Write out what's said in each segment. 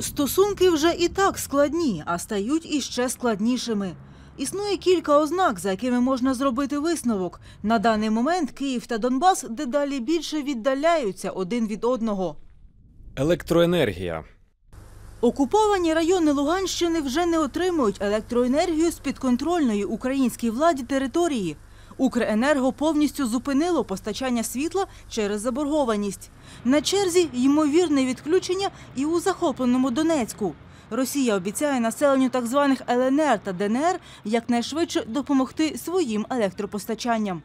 Стосунки вже і так складні, а стають іще складнішими. Існує кілька ознак, за якими можна зробити висновок. На даний момент Київ та Донбас дедалі більше віддаляються один від одного. Електроенергія. Окуповані райони Луганщини вже не отримують електроенергію з підконтрольної українській владі території. Укренерго повністю зупинило постачання світла через заборгованість. На черзі ймовірне відключення і у захопленому Донецьку. Росія обіцяє населенню так званих ЛНР та ДНР якнайшвидше допомогти своїм електропостачанням.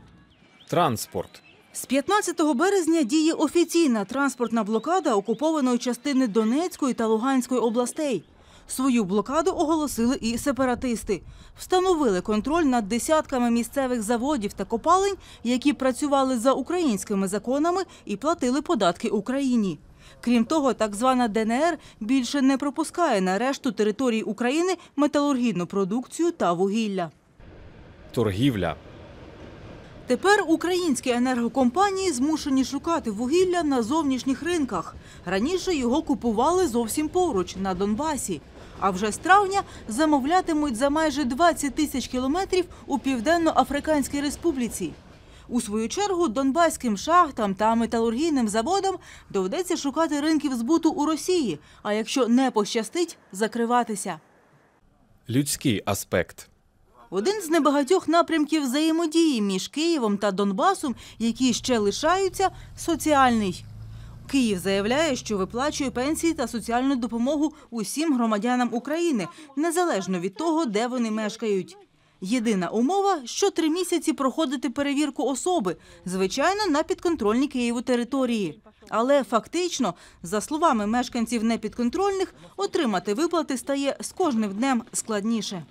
Транспорт. З 15 березня діє офіційна транспортна блокада окупованої частини Донецької та Луганської областей. Свою блокаду оголосили і сепаратисти. Встановили контроль над десятками місцевих заводів та копалень, які працювали за українськими законами і платили податки Україні. Крім того, так звана ДНР більше не пропускає на решту території України металургійну продукцію та вугілля. Торгівля. Тепер українські енергокомпанії змушені шукати вугілля на зовнішніх ринках. Раніше його купували зовсім поруч на Донбасі. А вже з травня замовлятимуть за майже 20 тисяч кілометрів у Південно-Африканській Республіці. У свою чергу донбаським шахтам та металургійним заводам доведеться шукати ринків збуту у Росії. А якщо не пощастить, закриватися. Людський аспект. Один з небагатьох напрямків взаємодії між Києвом та Донбасом, які ще лишаються, соціальний. Київ заявляє, що виплачує пенсії та соціальну допомогу усім громадянам України, незалежно від того, де вони мешкають. Єдина умова що три місяці проходити перевірку особи, звичайно, на підконтрольній Києву території. Але фактично, за словами мешканців непідконтрольних, отримати виплати стає з кожним днем складніше.